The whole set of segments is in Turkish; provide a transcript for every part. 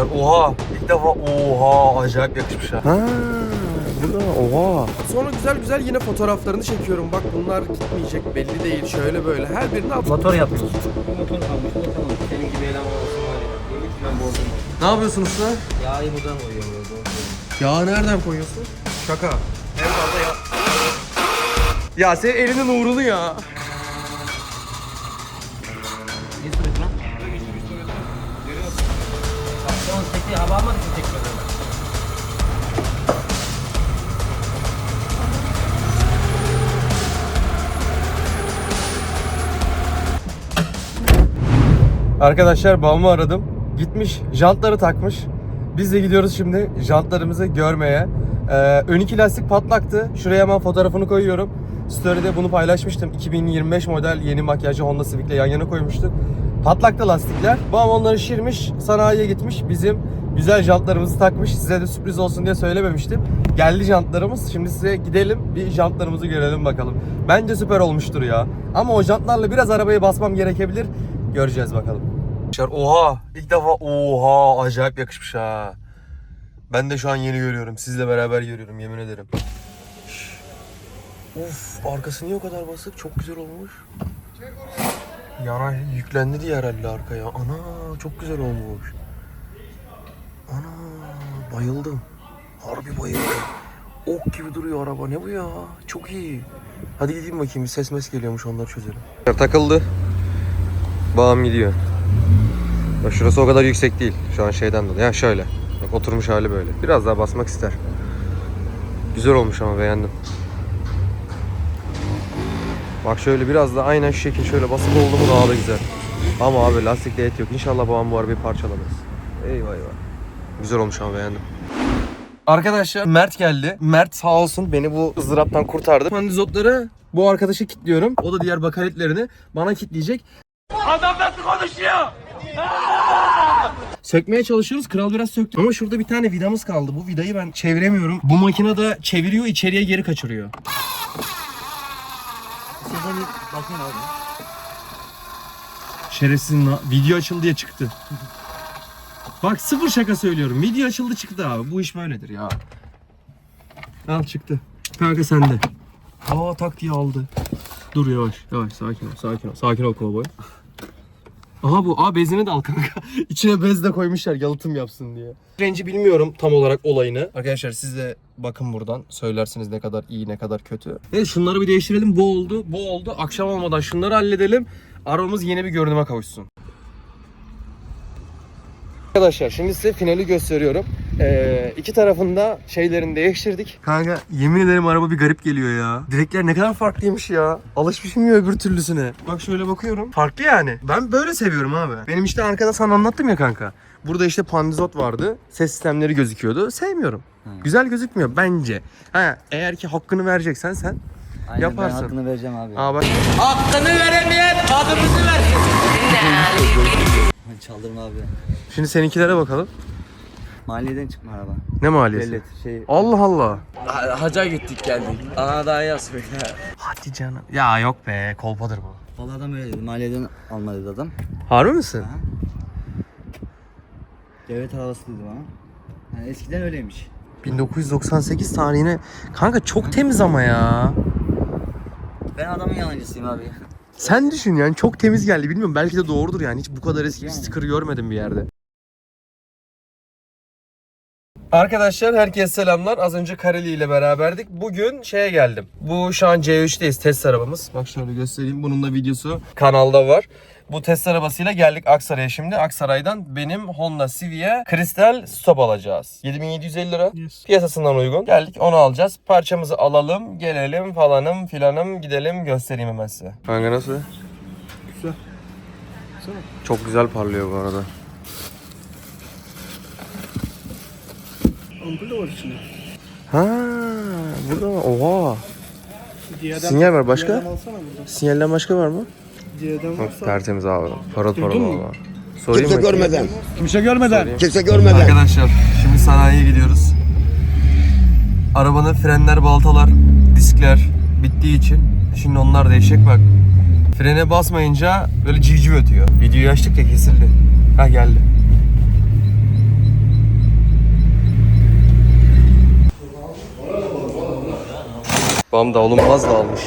Arkadaşlar oha ilk defa oha acayip yakışmış ha. Ha oha. Sonra güzel güzel yine fotoğraflarını çekiyorum. Bak bunlar gitmeyecek belli değil. Şöyle böyle her birini at. Motor yapıyoruz. Bu motor kalmış, bu kalmış. Senin gibi eleman olsun var ya. Yemin ki ben bozdum. Ne yapıyorsun usta? Yağı buradan koyuyor burada. Ya nereden koyuyorsun? Şaka. En fazla ya. Ya senin elinin uğrunu ya. Arkadaşlar babamı aradım. Gitmiş jantları takmış. Biz de gidiyoruz şimdi jantlarımızı görmeye. Ee, ön iki lastik patlaktı. Şuraya hemen fotoğrafını koyuyorum. Story'de bunu paylaşmıştım. 2025 model yeni makyajlı Honda Civic'le yan yana koymuştuk. Patlaktı lastikler. Babam onları şişirmiş, sanayiye gitmiş. Bizim güzel jantlarımızı takmış. Size de sürpriz olsun diye söylememiştim. Geldi jantlarımız. Şimdi size gidelim bir jantlarımızı görelim bakalım. Bence süper olmuştur ya. Ama o jantlarla biraz arabayı basmam gerekebilir. Göreceğiz bakalım. Oha! ilk defa oha! Acayip yakışmış ha. Ben de şu an yeni görüyorum. Sizle beraber görüyorum yemin ederim. Of arkası niye o kadar basık? Çok güzel olmuş. Yana yüklendi diye herhalde arkaya. Ana çok güzel olmuş. Ana bayıldım. Harbi bayıldım. Ok gibi duruyor araba. Ne bu ya? Çok iyi. Hadi gideyim bakayım. Bir ses mes geliyormuş onları çözelim. Takıldı. Bağım gidiyor. Bak şurası o kadar yüksek değil. Şu an şeyden dolayı. Ya şöyle. Bak oturmuş hali böyle. Biraz daha basmak ister. Güzel olmuş ama beğendim. Bak şöyle biraz da aynen şu şekil şöyle basıp oldu mu daha da güzel. Ama abi lastikte et yok. İnşallah babam bu arabayı parçalamaz. Eyvah eyvah. Güzel olmuş ama beğendim. Arkadaşlar Mert geldi. Mert sağ olsun beni bu ızdıraptan kurtardı. Pandizotları bu arkadaşa kilitliyorum. O da diğer bakaretlerini bana kilitleyecek. Sökmeye çalışıyoruz. Kral biraz söktü. Ama şurada bir tane vidamız kaldı. Bu vidayı ben çeviremiyorum. Bu makine de çeviriyor, içeriye geri kaçırıyor. Bir bakayım abi. Şerefsizin la- video açıldı diye çıktı. Bak sıfır şaka söylüyorum. Video açıldı çıktı abi. Bu iş böyledir ya. Al çıktı. Kanka sende. Aa tak diye aldı. Dur yavaş yavaş sakin ol sakin ol. Sakin ol kovboy. Aha bu. Aa bezini de al kanka. İçine bez de koymuşlar yalıtım yapsın diye. Renci bilmiyorum tam olarak olayını. Arkadaşlar siz de bakın buradan. Söylersiniz ne kadar iyi ne kadar kötü. Evet şunları bir değiştirelim. Bu oldu. Bu oldu. Akşam olmadan şunları halledelim. Arabamız yeni bir görünüme kavuşsun. Arkadaşlar şimdi size finali gösteriyorum. Ee, iki tarafında şeylerini değiştirdik. Kanka yemin ederim araba bir garip geliyor ya. Direkler ne kadar farklıymış ya. Alışmışım ya öbür türlüsüne. Bak şöyle bakıyorum. Farklı yani. Ben böyle seviyorum abi. Benim işte arkada sana anlattım ya kanka. Burada işte pandizot vardı. Ses sistemleri gözüküyordu. Sevmiyorum. Güzel gözükmüyor bence. Ha, eğer ki hakkını vereceksen sen Aynen Yaparsın. ben hakkını vereceğim abi. Aa bak. Çaldırma abi. Şimdi seninkilere bakalım. Mahalleden çıkma araba. Ne maliyeti? Bellet şey. Allah Allah. Haca gittik geldik. Ana daha yaz böyle. Hadi canım. Ya yok be kolpadır bu. Vallahi adam öyle dedi. Mahalleden alma dedi adam. Harbi misin? Devlet arabası dedi bana. Yani eskiden öyleymiş. 1998 tarihine. Kanka çok temiz ama ya. Ben adamın yalancısıyım abi. Sen düşün yani çok temiz geldi. Bilmiyorum belki de doğrudur yani. Hiç bu kadar eski bir Yani. sticker görmedim bir yerde. Arkadaşlar herkese selamlar. Az önce Kareli ile beraberdik. Bugün şeye geldim. Bu şu an C3'teyiz test arabamız. Bak şöyle göstereyim. Bunun da videosu kanalda var. Bu test arabasıyla geldik Aksaray'a şimdi. Aksaray'dan benim Honda Civic'e kristal stop alacağız. 7750 lira. Piyasasından uygun. Geldik onu alacağız. Parçamızı alalım, gelelim falanım filanım gidelim göstereyim hemen size. Kanka nasıl? Güzel. Çok güzel parlıyor bu arada. Ampul de var içinde. Ha, burada mı? Oha. Diyadem, Sinyal var başka? Sinyalden başka var mı? Diyadem varsa. Tertemiz abi. Parıl parıl valla. Sorayım Kimse bakayım. görmeden. Kimse görmeden. Kimse görmeden. Arkadaşlar şimdi sanayiye gidiyoruz. Arabanın frenler, baltalar, diskler bittiği için şimdi onlar değişecek bak. Frene basmayınca böyle civciv ötüyor. Videoyu açtık ya kesildi. Ha geldi. Babam davlumbaz da almış.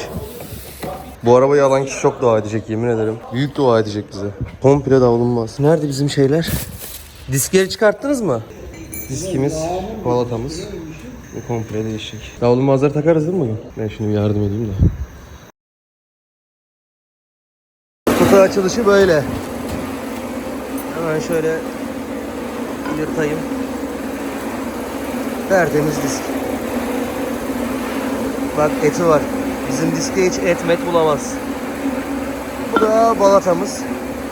Bu arabayı alan kişi çok dua edecek yemin ederim. Büyük dua edecek bize. Komple davlumbaz. Nerede bizim şeyler? Diskleri çıkarttınız mı? Diskimiz, balatamız. Komple değişecek. Davlumbazları takarız değil mi bugün? Ben şimdi bir yardım edeyim de. Kutu açılışı böyle. Hemen şöyle yırtayım. Tertemiz disk. Bak eti var. Bizim diskte hiç et met bulamaz. Bu da balatamız.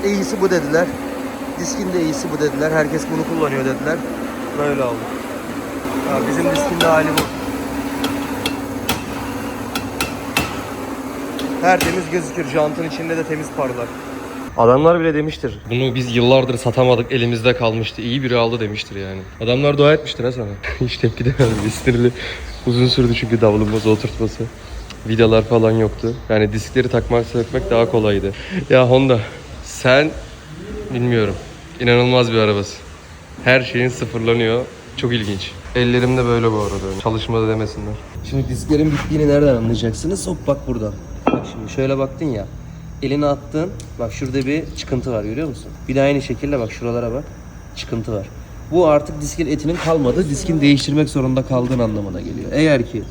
İyisi bu dediler. Diskin de iyisi bu dediler. Herkes bunu kullanıyor dediler. Böyle oldu. Ya bizim diskin de hali bu. Tertemiz gözükür. Jantın içinde de temiz parlar. Adamlar bile demiştir. Bunu biz yıllardır satamadık elimizde kalmıştı. İyi biri aldı demiştir yani. Adamlar dua etmiştir ha sana. Hiç tepki de vermedi. Sinirli. Uzun sürdü çünkü davlumbazı oturtması. Vidalar falan yoktu. Yani diskleri takmak sökmek daha kolaydı. Ya Honda sen bilmiyorum. İnanılmaz bir arabası. Her şeyin sıfırlanıyor. Çok ilginç. Ellerim de böyle bu arada. Çalışmadı demesinler. Şimdi disklerin bittiğini nereden anlayacaksınız? Hop bak buradan. Bak şimdi şöyle baktın ya. Elini attın. Bak şurada bir çıkıntı var görüyor musun? Bir de aynı şekilde bak şuralara bak. Çıkıntı var. Bu artık diskin etinin kalmadı. Diskin değiştirmek zorunda kaldığın anlamına geliyor. Eğer ki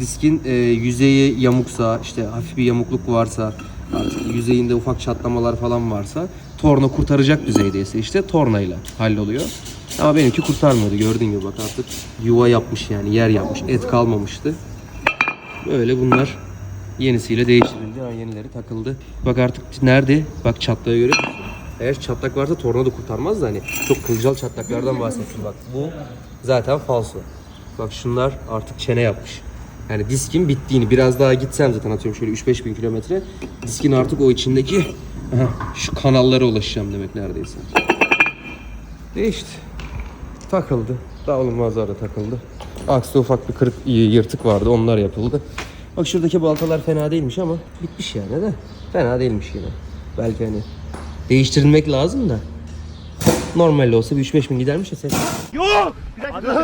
diskin e, yüzeyi yamuksa, işte hafif bir yamukluk varsa, artık yüzeyinde ufak çatlamalar falan varsa, torna kurtaracak düzeydeyse işte tornayla halloluyor. Ama benimki kurtarmadı gördüğün gibi bak artık yuva yapmış yani yer yapmış. Et kalmamıştı. Böyle bunlar yenisiyle değiştirildi. Ha, yenileri takıldı. Bak artık nerede? Bak çatlağı musun? Eğer çatlak varsa torna da kurtarmaz da hani çok kılcal çatlaklardan bahsettim bak. Bu zaten falso. Bak şunlar artık çene yapmış. Yani diskin bittiğini biraz daha gitsem zaten atıyorum şöyle 3-5 bin kilometre. Diskin artık o içindeki şu kanallara ulaşacağım demek neredeyse. Değişti. Takıldı. Davlumbazlar da takıldı. Aksta ufak bir kırık yırtık vardı onlar yapıldı. Bak şuradaki baltalar fena değilmiş ama bitmiş yani de. Fena değilmiş yine. Belki hani değiştirilmek lazım da. Normal olsa bir 3-5 bin gidermiş de ses. Yok!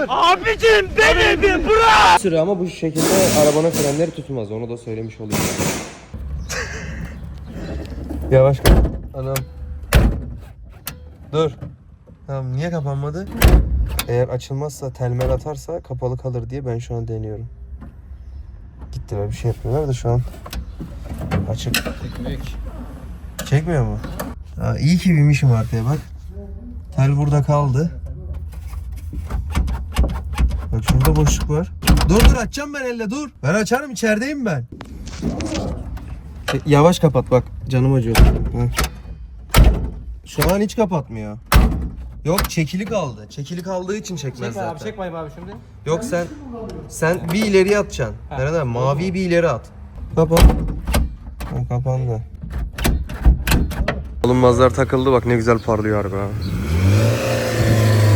Abicim beni bir bırak! Süre ama bu şekilde arabanın frenleri tutmaz. Onu da söylemiş olayım. Yavaş kal. Anam. Dur. Tamam niye kapanmadı? Eğer açılmazsa telmer atarsa kapalı kalır diye ben şu an deniyorum. Gittiler bir şey yapmıyorlar da şu an açık. Çekmiyor mu? Ha, iyi ki binmişim arkaya bak. Tel burada kaldı. Bak şurada boşluk var. Dur dur açacağım ben elle dur. Ben açarım içerideyim ben. E, yavaş kapat bak canım acıyor. Şu an hiç kapatmıyor. Yok çekili kaldı. Çekili kaldığı için çekmez Çek zaten. abi çek bay abi şimdi. Yok sen sen bir ileri atacaksın. Nereden? Mavi bir ileri at. Kapat. Ha, kapandı. Alınmazlar takıldı bak ne güzel parlıyor araba.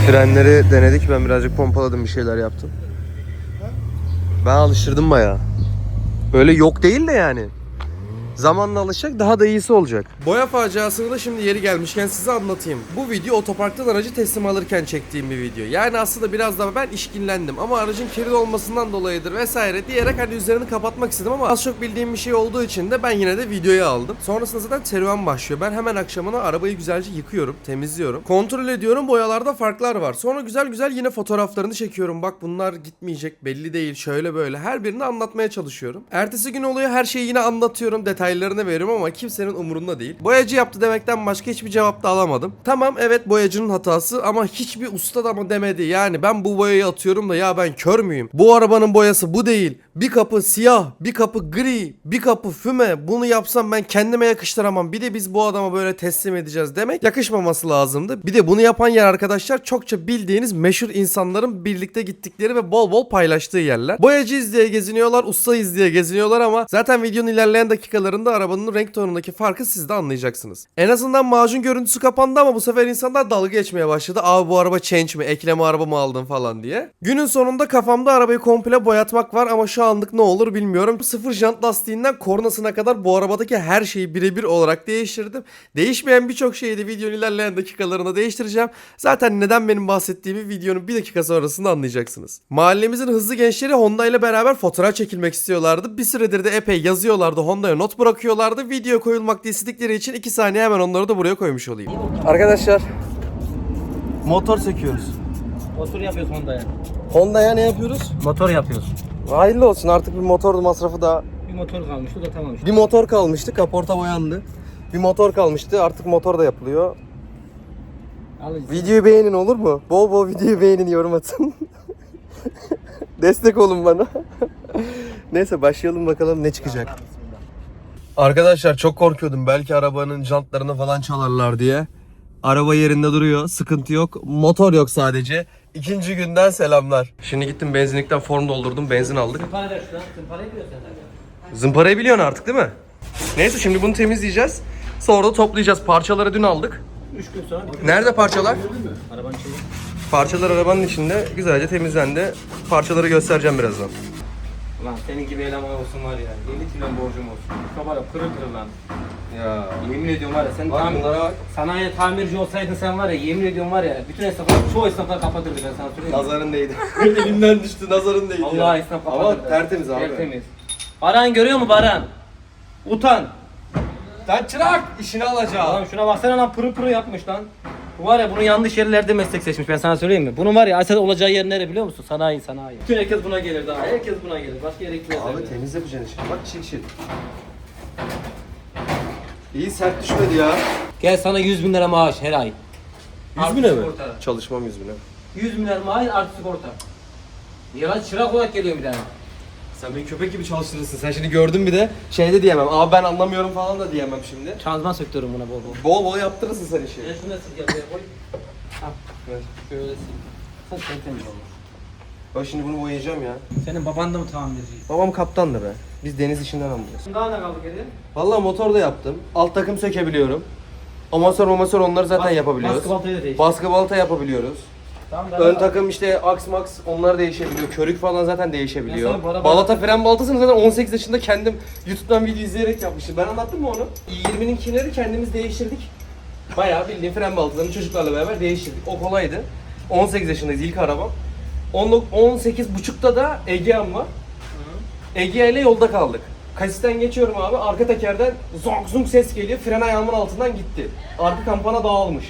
Frenleri denedik ben birazcık pompaladım bir şeyler yaptım. Ben alıştırdım bayağı. Öyle yok değil de yani. Zamanla alışacak daha da iyisi olacak. Boya faciasını da şimdi yeri gelmişken size anlatayım. Bu video otoparktan aracı teslim alırken çektiğim bir video. Yani aslında biraz daha ben işkillendim ama aracın kirli olmasından dolayıdır vesaire diyerek hani üzerini kapatmak istedim ama az çok bildiğim bir şey olduğu için de ben yine de videoya aldım. Sonrasında zaten serüven başlıyor. Ben hemen akşamına arabayı güzelce yıkıyorum, temizliyorum. Kontrol ediyorum boyalarda farklar var. Sonra güzel güzel yine fotoğraflarını çekiyorum. Bak bunlar gitmeyecek belli değil şöyle böyle her birini anlatmaya çalışıyorum. Ertesi gün oluyor her şeyi yine anlatıyorum detaylarını veriyorum ama kimsenin umurunda değil. Boyacı yaptı demekten başka hiçbir cevap da alamadım. Tamam evet boyacının hatası ama hiçbir usta da mı demedi. Yani ben bu boyayı atıyorum da ya ben kör müyüm? Bu arabanın boyası bu değil. Bir kapı siyah, bir kapı gri, bir kapı füme. Bunu yapsam ben kendime yakıştıramam. Bir de biz bu adama böyle teslim edeceğiz demek yakışmaması lazımdı. Bir de bunu yapan yer arkadaşlar çokça bildiğiniz meşhur insanların birlikte gittikleri ve bol bol paylaştığı yerler. Boyacı izleye geziniyorlar, usta izleye geziniyorlar ama zaten videonun ilerleyen dakikalarında jantlarında arabanın renk tonundaki farkı siz de anlayacaksınız. En azından macun görüntüsü kapandı ama bu sefer insanlar dalga geçmeye başladı. Abi bu araba change mi, ekleme araba mı aldın falan diye. Günün sonunda kafamda arabayı komple boyatmak var ama şu anlık ne olur bilmiyorum. Sıfır jant lastiğinden kornasına kadar bu arabadaki her şeyi birebir olarak değiştirdim. Değişmeyen birçok şeyi de videonun ilerleyen dakikalarında değiştireceğim. Zaten neden benim bahsettiğimi videonun bir dakika sonrasında anlayacaksınız. Mahallemizin hızlı gençleri Honda ile beraber fotoğraf çekilmek istiyorlardı. Bir süredir de epey yazıyorlardı. Honda'ya not bırakıyorlardı. Video koyulmak istedikleri için 2 saniye hemen onları da buraya koymuş olayım. Arkadaşlar motor söküyoruz. Motor yapıyoruz Honda'ya. Honda'ya ne yapıyoruz? Motor yapıyoruz. Hayırlı olsun artık bir motor masrafı da Bir motor kalmıştı o da tamam işte. Bir motor kalmıştı, kaporta boyandı. Bir motor kalmıştı, artık motor da yapılıyor. Al işte. Videoyu beğenin olur mu? Bol bol videoyu beğenin, yorum atın. Destek olun bana. Neyse başlayalım bakalım ne çıkacak. Arkadaşlar çok korkuyordum belki arabanın jantlarını falan çalarlar diye. Araba yerinde duruyor, sıkıntı yok. Motor yok sadece. İkinci günden selamlar. Şimdi gittim benzinlikten form doldurdum, benzin aldık. Zımpara ver şuradan. Zımparayı biliyorsun sen zaten. Zımparayı biliyorsun artık değil mi? Neyse şimdi bunu temizleyeceğiz. Sonra da toplayacağız. Parçaları dün aldık. Üç gün sonra. Nerede parçalar? Arabanın içinde. Parçalar arabanın içinde güzelce temizlendi. Parçaları göstereceğim birazdan. Ulan senin gibi eleman olsun var ya. 50 trilyon borcum olsun. Ya pırıl pırıl lan. Ya. Yemin ediyorum var ya sen Bak tam bunlara bak. sanayi tamirci olsaydın sen var ya yemin ediyorum var ya bütün esnaflar çoğu esnaflar kapatırdı ben sana söyleyeyim. Nazarın değdi. Elimden düştü nazarın değdi. Allah esnaf kapatırdı. Ama tertemiz abi. Tertemiz. Baran görüyor mu Baran? Utan. Sen çırak işini alacağım. Lan şuna baksana lan pırıl pırıl yapmış lan. Bu var ya bunu yanlış yerlerde meslek seçmiş ben sana söyleyeyim mi? Bunun var ya asıl olacağı yer nere biliyor musun? Sanayi sanayi. Bütün herkes buna gelir daha. Herkes buna gelir. Başka yere gitmez. Abi temiz yapacaksın şimdi. Bak çil çil. İyi sert düşmedi ya. Gel sana 100 bin lira maaş her ay. 100 bine mi? Sigorta. Çalışmam 100 bine. 100 bin lira maaş artı sigorta. Niye lan çırak olarak geliyor bir tane. Sen beni köpek gibi çalıştırırsın. Sen şimdi gördün bir de şey de diyemem. Abi ben anlamıyorum falan da diyemem şimdi. Şanzıman söktürürüm buna bol bol. Bol bol yaptırırsın sen işi. Ben şunu da sil koy. Ha. Ver. Şöyle sil. Sen tertemiz olur. Bak şimdi bunu boyayacağım ya. Senin baban da mı tamirci? Babam kaptandı be. Biz deniz işinden anlıyoruz. Daha ne kaldı geri? Vallahi motor da yaptım. Alt takım sökebiliyorum. Amasör amasör onları zaten Bas- yapabiliyoruz. Baskı baltayı da değiş. Baskı balta yapabiliyoruz. Tamam da Ön takım işte aks max onlar değişebiliyor. Körük falan zaten değişebiliyor. Sana araba- Balata fren baltasını zaten 18 yaşında kendim YouTube'dan video izleyerek yapmıştım. Ben anlattım mı onu? i20'ninkileri kendimiz değiştirdik. Bayağı bildiğin fren baltalarını çocuklarla beraber değiştirdik. O kolaydı. 18 yaşındayız ilk arabam. 18 buçukta da Egea'm var. Egea ile yolda kaldık. Kasisten geçiyorum abi. Arka tekerden zonk zonk ses geliyor. Fren ayağımın altından gitti. Arka kampana dağılmış.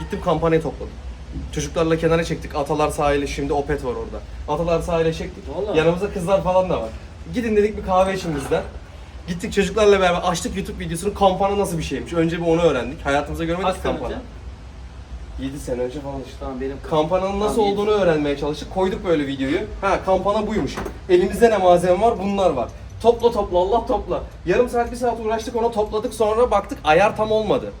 Gittim kampanayı topladım. Çocuklarla kenara çektik. Atalar sahili şimdi Opet var orada. Atalar sahile çektik. Vallahi. Yanımızda kızlar falan da var. Gidin dedik bir kahve için bizden. Gittik çocuklarla beraber açtık YouTube videosunu kampana nasıl bir şeymiş. Önce bir onu öğrendik. Hayatımızda görmedik Kaç sene kampana. önce? 7 sene önce falan işte. Tamam benim Kampananın nasıl Tamam, olduğunu öğrenmeye çalıştık. Koyduk böyle videoyu. Ha kampana buymuş. Elimizde ne malzeme var? Bunlar var. Topla topla Allah topla. Yarım saat bir saat uğraştık ona topladık sonra baktık ayar tam olmadı.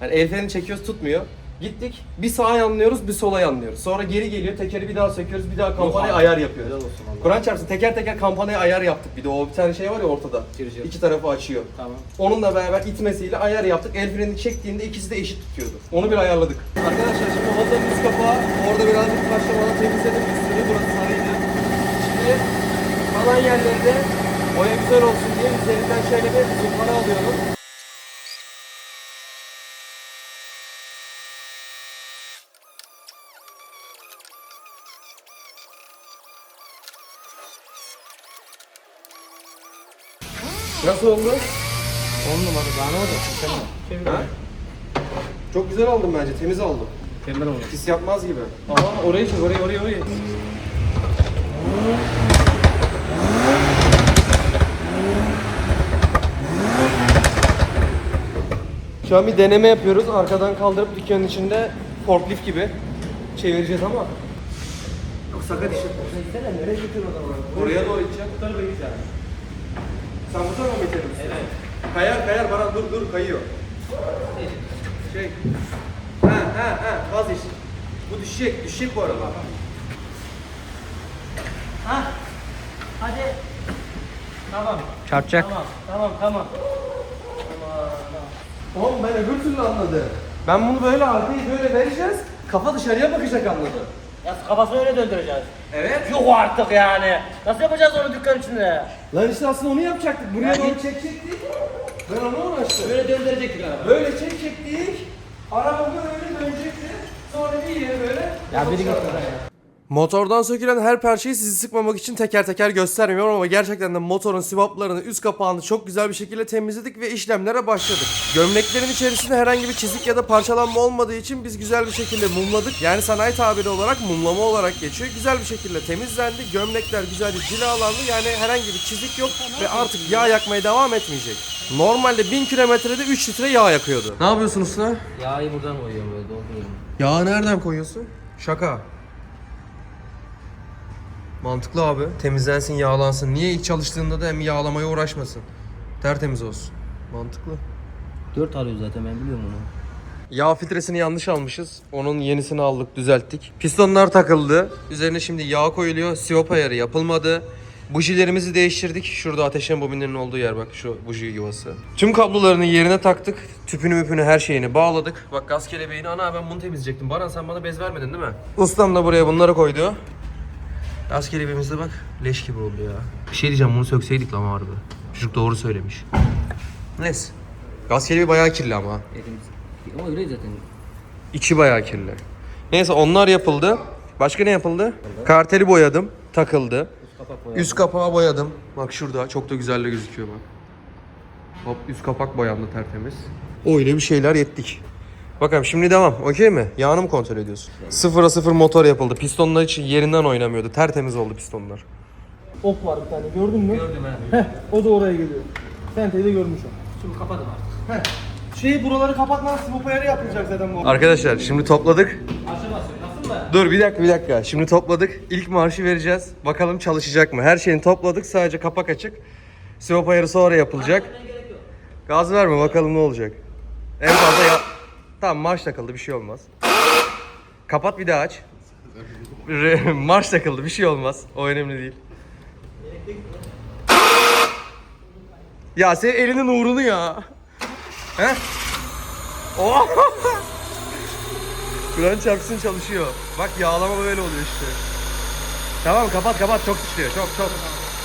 Yani el freni çekiyoruz tutmuyor. Gittik bir sağa yanlıyoruz bir sola yanlıyoruz. Sonra geri geliyor tekeri bir daha söküyoruz bir daha kampanaya abi. ayar yapıyoruz. Helal olsun vallahi. Kur'an çarpsın teker teker kampanaya ayar yaptık bir de o bir tane şey var ya ortada. Girici. İki tarafı açıyor. Tamam. Onunla beraber itmesiyle ayar yaptık. El frenini çektiğinde ikisi de eşit tutuyordu. Onu bir ayarladık. Arkadaşlar şimdi Honda'nın üst kapağı orada birazcık başlamadan temizledim üstünü. Burası sarıydı. Şimdi kalan yerlerinde boya güzel olsun diye üzerinden şöyle bir zımpara alıyorum. Nasıl oldu? 10 numara daha ne olacak? Sen Ha? Çok güzel aldım bence. Temiz aldım. Mükemmel olmuş. Pis yapmaz gibi. Aa orayı çek, orayı, orayı, orayı. Şu an bir deneme yapıyoruz. Arkadan kaldırıp dükkanın içinde forklift gibi çevireceğiz ama. Çok sakat iş. Nereye götürüyor adamı? Oraya doğru gideceğim. Bu tarafa. Sen bu tarafa mı misin? Evet. Kayar kayar bana dur dur kayıyor. Şey. Ha ha ha vazgeç. Bu düşecek düşecek bu araba. Ha. Hadi. Tamam. Çarpacak. Tamam. Tamam tamam. Oğlum ben öbür türlü anladım. Ben bunu böyle arkayı böyle vereceğiz. Kafa dışarıya bakacak anladım. Ya kafasını öyle döndüreceğiz. Evet. Yok artık yani. Nasıl yapacağız onu dükkan içinde? Lan işte aslında onu yapacaktık. Buraya Ya doğru çekecektik. Ben onu uğraştım. Böyle döndürecektik araba. Böyle çekecektik. Araba böyle dönecekti. Sonra bir yere böyle. Ya biri git buradan ya. Motordan sökülen her parçayı sizi sıkmamak için teker teker göstermiyorum ama gerçekten de motorun sivaplarını, üst kapağını çok güzel bir şekilde temizledik ve işlemlere başladık. Gömleklerin içerisinde herhangi bir çizik ya da parçalanma olmadığı için biz güzel bir şekilde mumladık. Yani sanayi tabiri olarak mumlama olarak geçiyor. Güzel bir şekilde temizlendi. Gömlekler güzelce cilalandı. Yani herhangi bir çizik yok ve artık yağ yakmaya devam etmeyecek. Normalde 1000 kilometrede 3 litre yağ yakıyordu. Ne yapıyorsun usta? Yağı buradan koyuyorum böyle dolduruyorum. Yağı nereden koyuyorsun? Şaka. Mantıklı abi. Temizlensin, yağlansın. Niye ilk çalıştığında da hem yağlamaya uğraşmasın? Tertemiz olsun. Mantıklı. 4 alıyor zaten ben biliyorum onu. Yağ filtresini yanlış almışız. Onun yenisini aldık, düzelttik. Pistonlar takıldı. Üzerine şimdi yağ koyuluyor. Sivop ayarı yapılmadı. Bujilerimizi değiştirdik. Şurada ateşen bobinlerinin olduğu yer bak şu buji yuvası. Tüm kablolarını yerine taktık. Tüpünü müpünü her şeyini bağladık. Bak gaz kelebeğini ana ben bunu temizleyecektim. Baran sen bana bez vermedin değil mi? Ustam da buraya bunları koydu. Gaz kelebeğimiz de bak leş gibi oldu ya. Bir şey diyeceğim bunu sökseydik lan harbi. Çocuk doğru söylemiş. Neyse. Gaz kelebeği bayağı kirli ama. Elimiz. Ama öyle zaten. İçi bayağı kirli. Neyse onlar yapıldı. Başka ne yapıldı? Karteli boyadım. Takıldı. Kapak boya. Üst kapağı boyadım. Bak şurada çok da güzel gözüküyor bak. Hop üst kapak boyandı tertemiz. Öyle bir şeyler yettik. Bakalım şimdi devam. Okey mi? Yağını mı kontrol ediyorsun? Sıfıra sıfır motor yapıldı. Pistonlar hiç yerinden oynamıyordu. Tertemiz oldu pistonlar. Ok var bir tane gördün mü? Gördüm ha. Heh, o da oraya geliyor. Senteyi de görmüş o. Şimdi kapadım artık. Şey buraları kapatmaz, bu ayarı yapılacak zaten bu. Arkadaşlar şimdi topladık. Aşağı basıyor. Dur bir dakika bir dakika. Şimdi topladık. İlk marşı vereceğiz. Bakalım çalışacak mı? Her şeyini topladık. Sadece kapak açık. Sivop ayarı sonra yapılacak. Gaz verme bakalım ne olacak. En fazla ya... Tamam marş takıldı bir şey olmaz. Kapat bir daha aç. Marş takıldı bir şey olmaz. O önemli değil. Ya senin elinin uğrunu ya. He? Oh! Kur'an çarpsın çalışıyor. Bak yağlama böyle oluyor işte. Tamam kapat kapat çok sıçrıyor çok çok.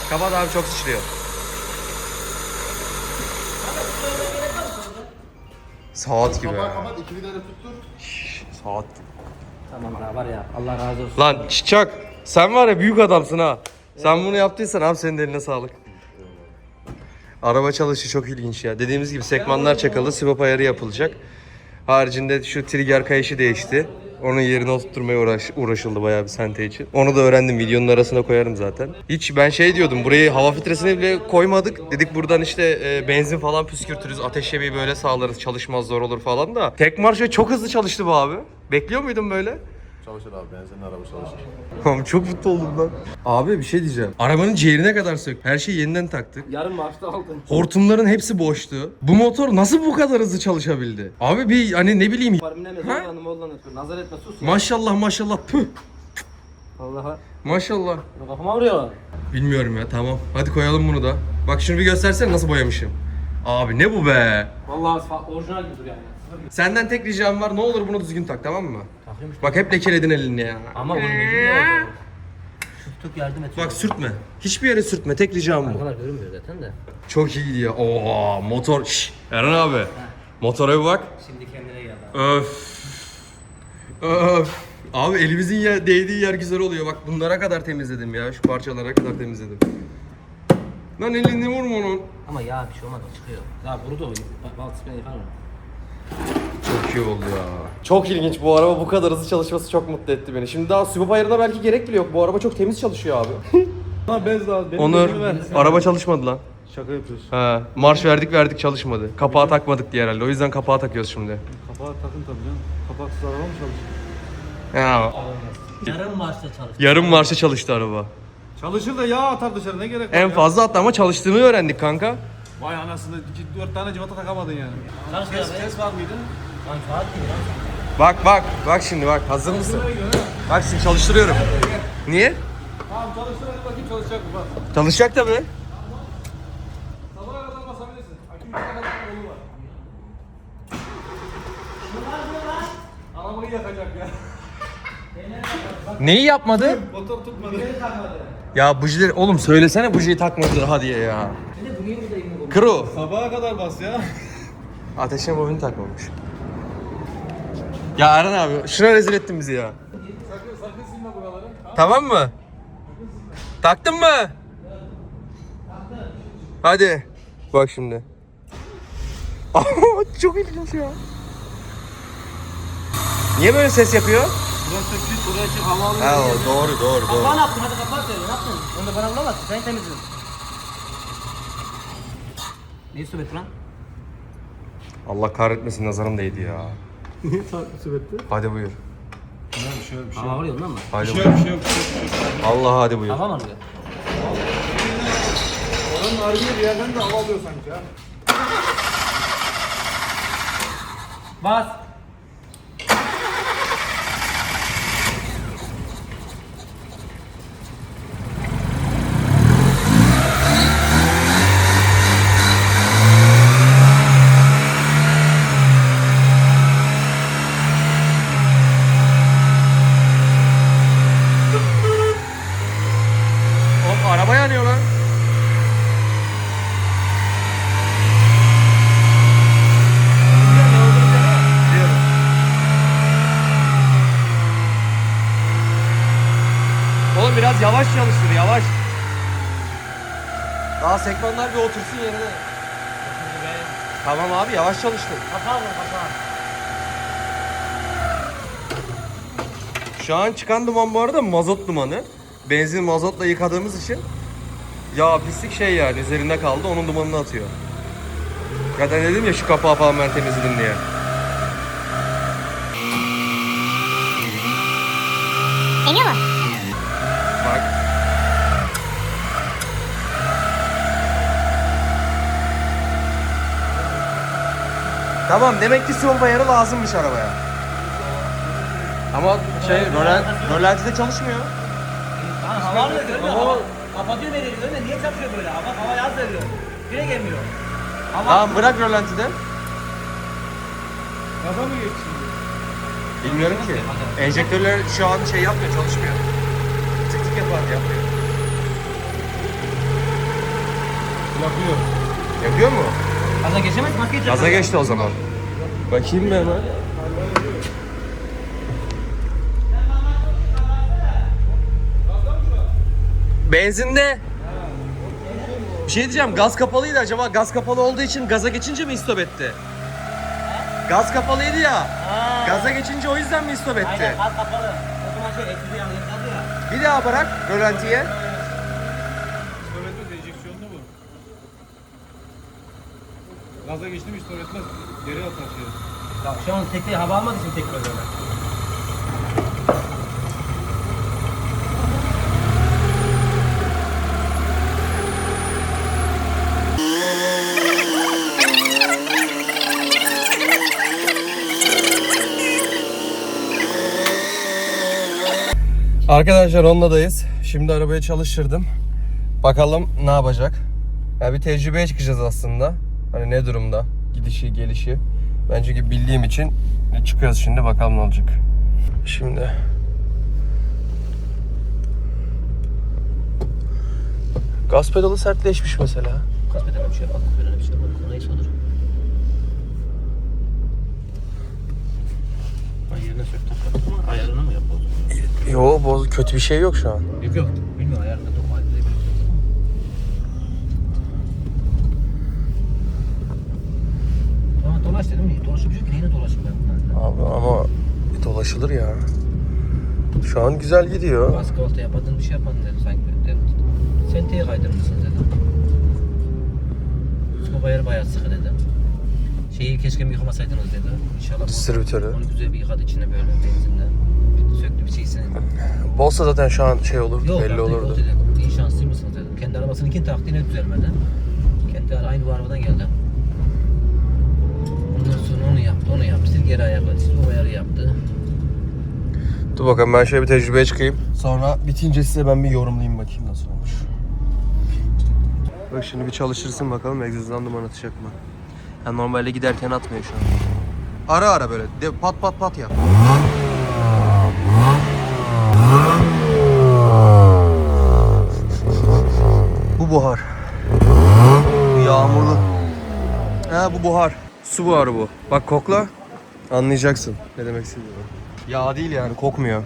Kapat abi çok sıçrıyor. Saat gibi. Kapat kapat iki vidayla tuttur. Şşş, Saat gibi. Tamam daha var ya. Allah razı olsun. Lan Çiçak sen var ya büyük adamsın ha. Sen bunu yaptıysan abi senin de eline sağlık. Araba çalışı çok ilginç ya. Dediğimiz gibi sekmanlar çakıldı, sivop ayarı yapılacak. Haricinde şu trigger kayışı değişti. Onun yerine oturtmaya uğraş, uğraşıldı bayağı bir sente için. Onu da öğrendim. Videonun arasına koyarım zaten. Hiç ben şey diyordum. Burayı hava filtresine bile koymadık. Dedik buradan işte e, benzin falan püskürtürüz. Ateşlemeyi böyle sağlarız. Çalışmaz zor olur falan da. Tek marş çok hızlı çalıştı bu abi. Bekliyor muydun böyle? Çalışır abi benzinli araba çalışır. Tamam çok mutlu oldum lan. Abi bir şey diyeceğim. Arabanın ciğerine kadar sök. Her şeyi yeniden taktık. Yarın maaşta aldın. Hortumların hepsi boştu. Bu motor nasıl bu kadar hızlı çalışabildi? Abi bir hani ne bileyim. Var bilmem ne Ha? zorlandım oğlanım. Nazar etme sus ya. Maşallah maşallah püh. Allah'a. Maşallah. Kafama vuruyor. Bilmiyorum ya tamam. Hadi koyalım bunu da. Bak şunu bir göstersene nasıl boyamışım. Abi ne bu be? Vallahi asfalt orijinal gibi duruyor yani. Senden tek ricam var ne olur bunu düzgün tak tamam mı? Takıyormuş. Bak hep lekeledin elini ya. Ama bunun mecbur oldu. Şu tük yardım et. Bak sürtme. Hiçbir yere sürtme. Tek ricam bu. Arkalar görünmüyor zaten de. Çok iyiydi ya. Oo motor. Şş, Eren abi. Motora bir bak. Şimdi kendine geldi. Öf. Öf. Abi elimizin yer, değdiği yer güzel oluyor. Bak bunlara kadar temizledim ya. Şu parçalara kadar temizledim. Lan elini vurma onun. Ama ya bir şey olmadı çıkıyor. Daha kuru da o. Bal yıkar onu. Çok iyi oldu ya. Çok ilginç. Bu araba bu kadar hızlı çalışması çok mutlu etti beni. Şimdi daha subap ayarına belki gerek bile yok. Bu araba çok temiz çalışıyor abi. Bana bez lazım. Benim Onur, bezimi ver. araba çalışmadı lan. Şaka yapıyorsun. Ha, marş verdik verdik çalışmadı. Kapağı takmadık diye herhalde. O yüzden kapağı takıyoruz şimdi. Kapağı takın tabii canım. Kapaksız araba mı çalışıyor? Ya, Yarın maaşta çalış. yarım marşa çalıştı araba. Çalışır da yağ atar dışarı ne gerek var En ya? fazla hatta ama çalıştığını öğrendik kanka. Vay anasını iki- dört tane civata takamadın yani. Kanka Ses, be. var mıydı? Lan Fatih. Bak bak bak şimdi bak hazır mısın? Bak şimdi çalıştırıyorum. Niye? Tamam çalıştır hadi bakayım çalışacak mı bak. Çalışacak tabii. Arabayı yakacak ya. Neyi yapmadı? Motor tutmadı. Ya bujileri oğlum söylesene bujiyi takmadı daha diye ya. Bir de bugün buradayım. Kro. Sabaha kadar bas ya. Ateşin bobini takmamış. Ya Eren abi şuna rezil ettin bizi ya. Tamam mı? Taktın mı? Hadi. Bak şimdi. Çok ilginç ya. Niye böyle ses yapıyor? Burası küt, buraya çık, hava alıyor. Ha o doğru doğru doğru. Kapan yaptın, hadi kapat söyle. Ne yaptın? Onu da bana bulamazsın, sen temizledin. Neyi söyledi lan? Allah kahretmesin nazarım değdi ya. Niye sübetti? Hadi buyur. Hava alıyor lan mı? Hadi Bir buyur. şey yok, bir şey yok. bir şey yok. Allah hadi buyur. Hava mı alıyor? Oranın ayrı bir yerden de hava alıyor sanki ha. Bas. Oğlum araba yanıyor lan. Oğlum biraz yavaş çalıştır yavaş. Daha sekmanlar bir otursun yerine. Tamam abi yavaş çalıştır. Kapağı vur, kapağı. Şu an çıkan duman bu arada mazot dumanı. Benzin mazotla yıkadığımız için ya pislik şey yani üzerinde kaldı onun dumanını atıyor. Zaten dedim ya şu kapağı falan ben temizledim diye. Deniyor mu? Tamam demek ki son ayarı lazımmış arabaya. Ama şey rölen, rölantide çalışmıyor. Lan hava alıyor görmüyor musun? Hava kapatıyor veriyor görmüyor? Niye çalışıyor böyle? Hava, hava yaz veriyor. Bire gelmiyor. Hava Tamam bırak rölantide. Gaza mı geçti? Bilmiyorum ki. Enjektörler şu an şey yapmıyor, çalışmıyor. Tık tık yapar yapmıyor. Yapıyor. Yapıyor mu? Gaza geçemez maske geçecek. Gaza geçti o zaman. Bakayım mı hemen? Benzinde. Bir şey diyeceğim, gaz kapalıydı acaba gaz kapalı olduğu için gaza geçince mi istop etti? Gaz kapalıydı ya. Gaza geçince o yüzden mi istop etti? Aynen gaz kapalı. O zaman şey etkili yanıyor kaldı ya. Bir daha bırak rölantiye. Gaza geçti mi storetmez. Geri atar şey. Ya şu an tekneyi hava almadığı için tekrar böyle. Arkadaşlar Honda'dayız. Şimdi arabayı çalıştırdım. Bakalım ne yapacak. Ya bir tecrübeye çıkacağız aslında. Hani ne durumda? Gidişi, gelişi. Ben çünkü bildiğim için çıkıyoruz şimdi bakalım ne olacak. Şimdi Gaz pedalı sertleşmiş mesela. Kasbeden bir şey yapalım. Böyle bir şey yapalım. Neyse olur. Ay yerine sök tak. Ama ayarını mı yapalım? Yo boz kötü bir şey yok şu an. Yok yok. Bilmiyorum ayarını dokuma. Tamam dolaş dedim mi? Dolaşıp yok ki neyine dolaşayım ben bunlar? Abi ama bir dolaşılır ya. Şu an güzel gidiyor. Asfalta yapadın bir şey yapmadın dedim sanki. Dedim. Senteye kaydırmışsın dedim. Bu bayarı bayağı sıkı dedim. Şeyi keşke mi yıkamasaydınız dedi. İnşallah. Distribütörü. Onu güzel bir yıkadı içine böyle benzinle. Bir söktü bir şeysini. Bolsa zaten şu an şey olur, Yok belli olurdu. yok dedim. İyi şanslıymışsınız dedim. Kendi arabasınınkini taktı yine düzelmedi. Kendi aynı bu arabadan geldi onu yaptı, onu yaptı, silgeri ayarladı, silgi ayarı yaptı. Dur bakalım ben şöyle bir tecrübeye çıkayım. Sonra bitince size ben bir yorumlayayım bakayım nasıl olmuş. Bak şimdi bir çalışırsın bakalım egzozdan duman atacak mı? Yani normalde giderken atmıyor şu an. Ara ara böyle de, pat pat pat yap. Bu buhar. Bu yağmurlu. Ha bu buhar. Su buharı bu. Bak kokla. Anlayacaksın ne demek istediğimi. Yağ değil yani kokmuyor.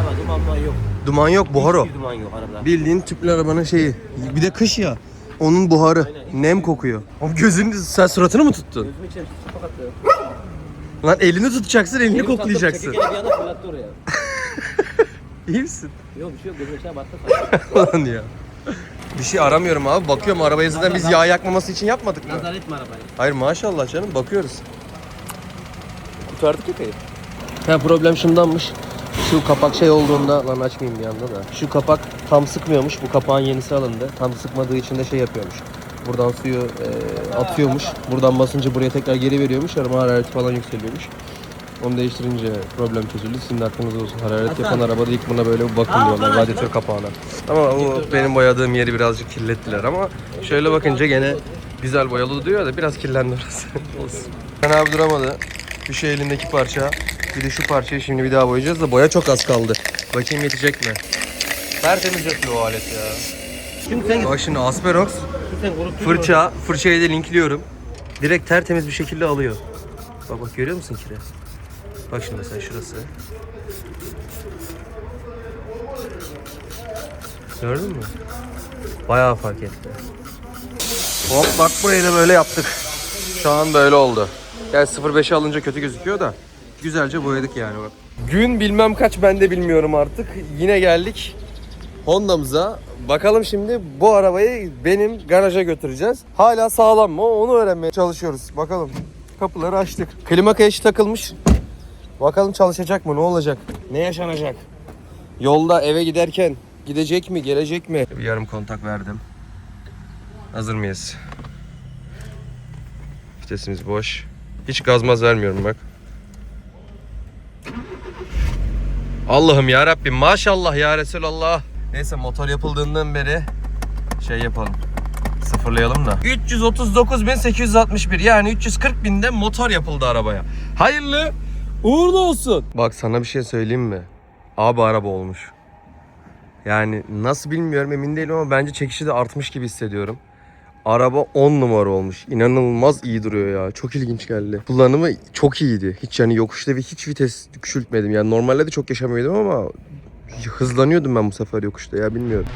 Araba duman yok. Duman yok buhar o. Hiçbir duman yok arabada. Bildiğin tüplü arabanın şeyi. Bir de kış ya. Onun buharı. Nem kokuyor. Oğlum gözünü sen suratını mı tuttun? Gözümü içeri sopa kattı. Lan elini tutacaksın, elini Elimi taktım, koklayacaksın. çekirgeyi bir anda fırlattı oraya. İyi misin? Yok bir şey yok gözümün içine battı. Lan ya. Bir şey aramıyorum abi. Bakıyorum arabaya zaten biz yağ yakmaması için yapmadık mı? Nazar etme arabayı. Hayır maşallah canım bakıyoruz. Kurtardık epey. Ha problem şundanmış. Şu kapak şey olduğunda lan açmayayım bir anda da. Şu kapak tam sıkmıyormuş. Bu kapağın yenisi alındı. Tam sıkmadığı için de şey yapıyormuş. Buradan suyu e, atıyormuş. Buradan basınca buraya tekrar geri veriyormuş. Araba harareti falan yükseliyormuş. Onu değiştirince problem çözüldü. Sizin de aklınız olsun. Hararet yapan arabada ilk buna böyle bir bakın diyorlar radyatör kapağına. Ama o benim boyadığım yeri birazcık kirlettiler ama şöyle bakınca gene güzel boyalı duruyor da biraz kirlendi orası. olsun. Ben abi duramadı. Bir şey elindeki parça. Bir de şu parçayı şimdi bir daha boyayacağız da boya çok az kaldı. Bakayım yetecek mi? Tertemiz yapıyor o alet ya. Şimdi sen Bak şimdi Asperox fırça, fırçayı da linkliyorum. Direkt tertemiz bir şekilde alıyor. Bak bak görüyor musun kire? Bak şimdi mesela şurası. Gördün mü? Bayağı fark etti. Hop bak burayı da böyle yaptık. Şu an böyle oldu. Yani 0.5'e alınca kötü gözüküyor da güzelce boyadık yani bak. Gün bilmem kaç ben de bilmiyorum artık. Yine geldik Honda'mıza. Bakalım şimdi bu arabayı benim garaja götüreceğiz. Hala sağlam mı onu öğrenmeye çalışıyoruz. Bakalım. Kapıları açtık. Klima kayışı takılmış. Bakalım çalışacak mı? Ne olacak? Ne yaşanacak? Yolda eve giderken gidecek mi? Gelecek mi? Bir yarım kontak verdim. Hazır mıyız? Vitesimiz boş. Hiç gazmaz vermiyorum bak. Allah'ım ya Rabbim maşallah ya Resulallah. Neyse motor yapıldığından beri şey yapalım. Sıfırlayalım da. 339.861 yani 340 binde motor yapıldı arabaya. Hayırlı uğurlu olsun. Bak sana bir şey söyleyeyim mi? Abi araba olmuş. Yani nasıl bilmiyorum emin değilim ama bence çekişi de artmış gibi hissediyorum. Araba 10 numara olmuş. İnanılmaz iyi duruyor ya. Çok ilginç geldi. Kullanımı çok iyiydi. Hiç yani yokuşta ve hiç vites küçültmedim. Yani normalde de çok yaşamıyordum ama hızlanıyordum ben bu sefer yokuşta ya bilmiyorum.